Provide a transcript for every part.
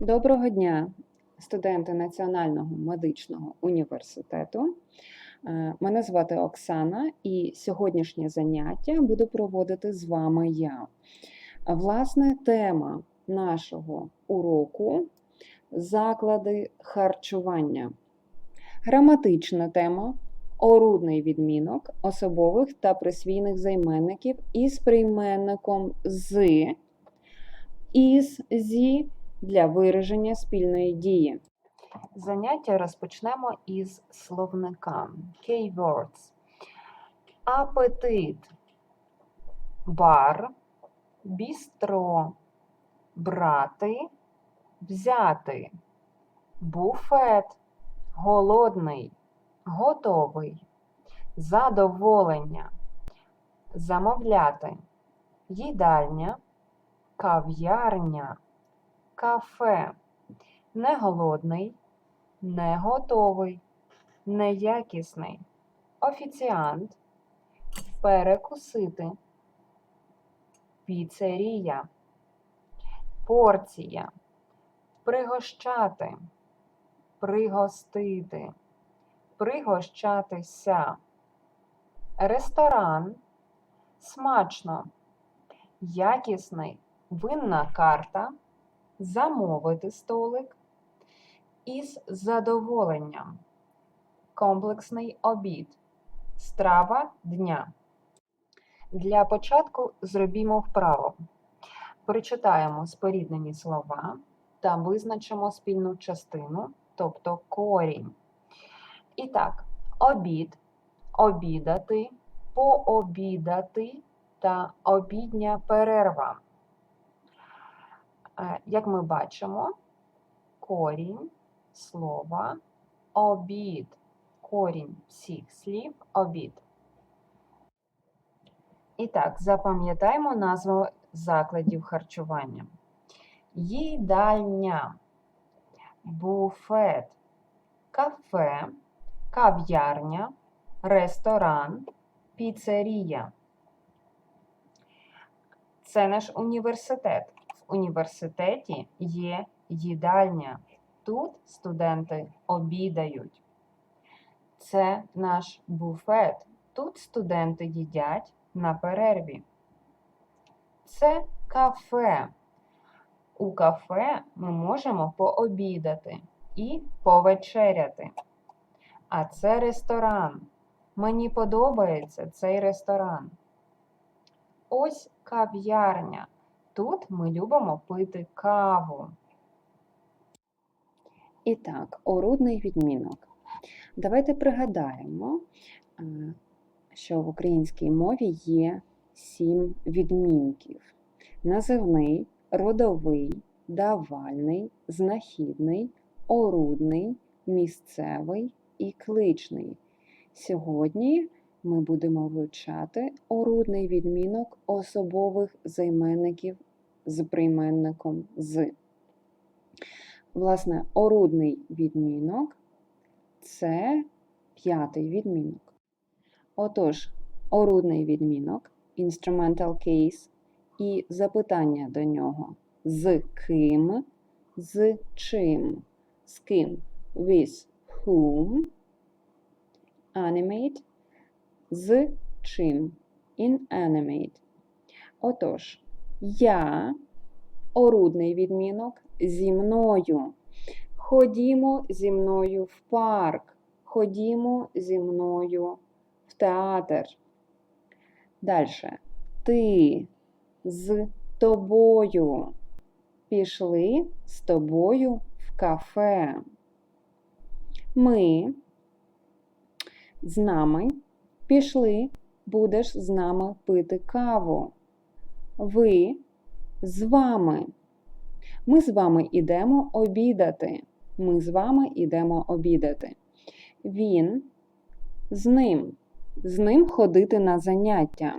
Доброго дня, студенти Національного медичного університету. Е, Мене звати Оксана, і сьогоднішнє заняття буду проводити з вами я. Власне, тема нашого уроку заклади харчування. Граматична тема орудний відмінок особових та присвійних займенників із прийменником з, із, зі для вираження спільної дії. Заняття розпочнемо із словника. Keywords. Апетит. Бар. Бістро. Брати. Взяти. Буфет. Голодний. Готовий. Задоволення. Замовляти. Їдальня. Кав'ярня кафе. Не голодний, не готовий, неякісний. Офіціант. Перекусити. Піцерія. Порція. Пригощати. Пригостити. Пригощатися. Ресторан. Смачно. Якісний. Винна карта замовити столик із задоволенням. Комплексний обід. Страва дня. Для початку зробімо вправо. Прочитаємо споріднені слова та визначимо спільну частину, тобто корінь. І так, обід, обідати, пообідати та обідня перерва. Е, Як ми бачимо, корінь слова обід. Корінь всіх слів обід. І так, запам'ятаємо назву закладів харчування. Їдальня, буфет, кафе, кав'ярня, ресторан, піцерія. Це наш університет університеті є їдальня. Тут студенти обідають. Це наш буфет. Тут студенти їдять на перерві. Це кафе. У кафе ми можемо пообідати і повечеряти. А це ресторан. Мені подобається цей ресторан. Ось кав'ярня. Тут ми любимо пити каву. І так, орудний відмінок. Давайте пригадаємо, е, що в українській мові є сім відмінків: називний, родовий, давальний, знахідний, орудний, місцевий і кличний. Сьогодні ми будемо вивчати орудний відмінок особових займенників з прийменником з. Власне, орудний відмінок це п'ятий відмінок. Отож, орудний відмінок, instrumental case, і запитання до нього з ким, з чим, з ким, with whom, animate, з чим, inanimate. Отож, я орудний відмінок зі мною. Ходімо зі мною в парк. Ходімо зі мною в театр. Далі. Ти з тобою. Пішли з тобою в кафе. Ми з нами пішли, будеш з нами пити каву. Ви з вами. Ми з вами йдемо обідати. Ми з вами йдемо обідати. Він з ним. З ним ходити на заняття.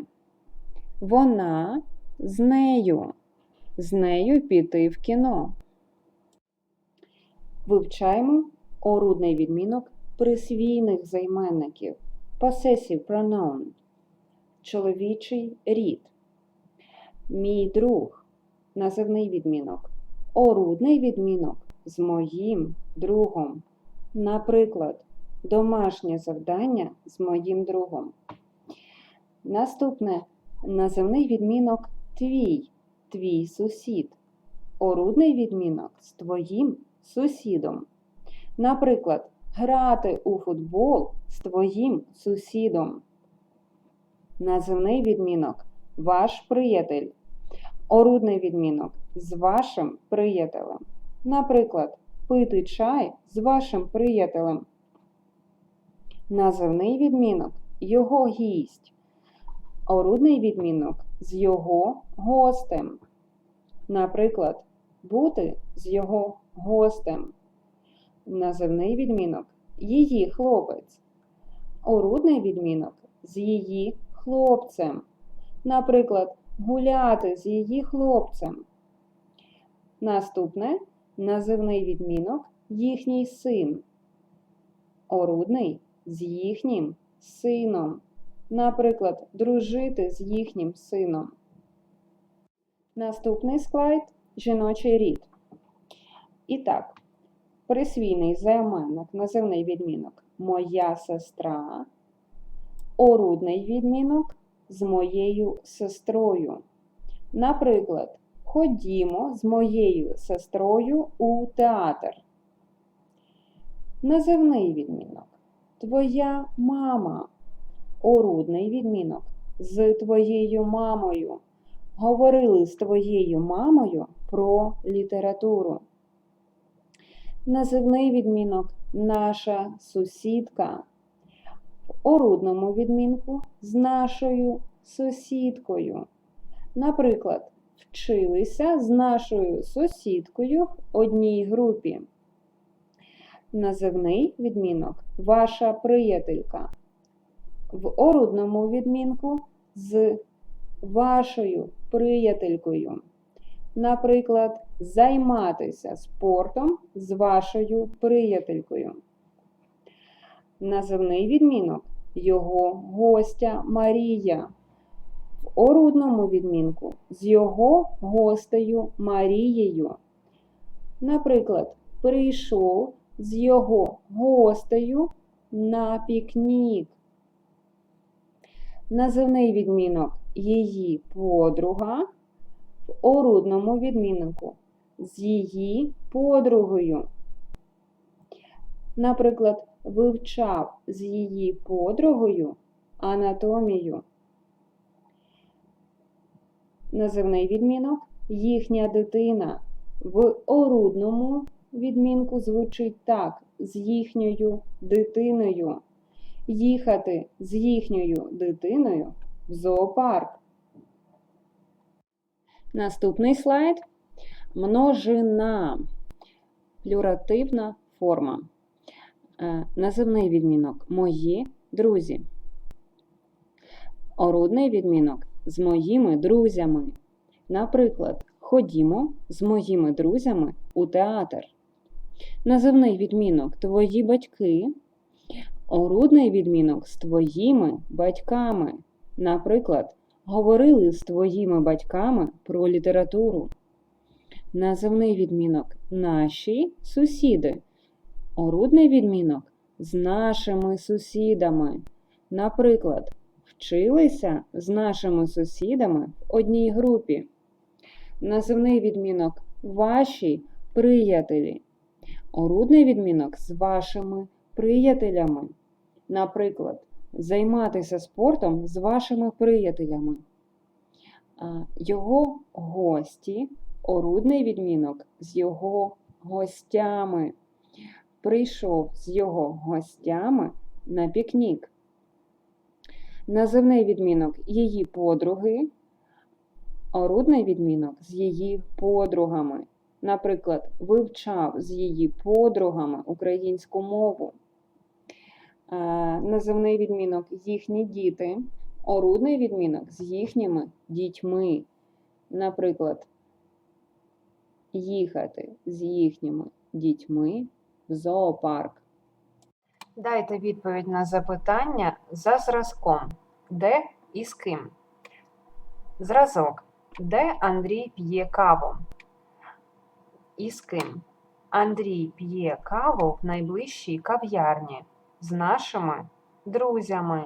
Вона з нею. З нею піти в кіно. Вивчаємо орудний відмінок присвійних займенників. Possessive pronoun. Чоловічий рід. Мій друг називний відмінок. орудний відмінок з моїм другом. Наприклад, домашнє завдання з моїм другом. Наступне називний відмінок твій, твій сусід. Орудний відмінок з твоїм сусідом. Наприклад, грати у футбол з твоїм сусідом. Називний відмінок ваш приятель. Орудний відмінок з вашим приятелем. Наприклад, пити чай з вашим приятелем. Називний відмінок його гість. Орудний відмінок з його гостем. Наприклад, бути з його гостем. Називний відмінок її хлопець. Орудний відмінок з її хлопцем. Наприклад, гуляти з її хлопцем. Наступне називний відмінок їхній син. Орудний з їхнім сином. Наприклад, дружити з їхнім сином. Наступний слайд жіночий рід. І так, присвійний займенник, називний відмінок моя сестра, орудний відмінок з моєю сестрою. Наприклад, ходімо з моєю сестрою у театр. Називний відмінок твоя мама. Орудний відмінок з твоєю мамою. Говорили з твоєю мамою про літературу. Називний відмінок наша сусідка. В орудному відмінку з нашою сусідкою. Наприклад, вчилися з нашою сусідкою в одній групі. Називний відмінок ваша приятелька. В орудному відмінку з вашою приятелькою. Наприклад, займатися спортом з вашою приятелькою. Називний відмінок його гостя Марія. В орудному відмінку з його гостею Марією. Наприклад, прийшов з його гостею на пікнік. Називний відмінок її подруга в орудному відмінку з її подругою. Наприклад, вивчав з її подругою анатомію. Називний відмінок їхня дитина. В орудному відмінку звучить так: з їхньою дитиною. Їхати з їхньою дитиною в зоопарк. Наступний слайд множина, плюративна форма. Е, Називний відмінок мої друзі. Орудний відмінок з моїми друзями. Наприклад, ходімо з моїми друзями у театр. Називний відмінок твої батьки. Орудний відмінок з твоїми батьками. Наприклад, говорили з твоїми батьками про літературу. Називний відмінок наші сусіди. Орудний відмінок з нашими сусідами. Наприклад, вчилися з нашими сусідами в одній групі. Називний відмінок ваші приятелі. Орудний відмінок з вашими приятелями. Наприклад, займатися спортом з вашими приятелями. Його гості, орудний відмінок з його гостями. Прийшов з його гостями на пікнік. Називний відмінок її подруги, орудний відмінок з її подругами. Наприклад, вивчав з її подругами українську мову. Е, називний відмінок їхні діти, орудний відмінок з їхніми дітьми. Наприклад, їхати з їхніми дітьми в зоопарк. Дайте відповідь на запитання за зразком. Де і з ким? Зразок. Де Андрій п'є каву? і з ким? Андрій п'є каву в найближчій кав'ярні з нашими друзями.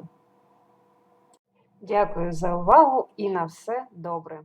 Дякую за увагу і на все добре!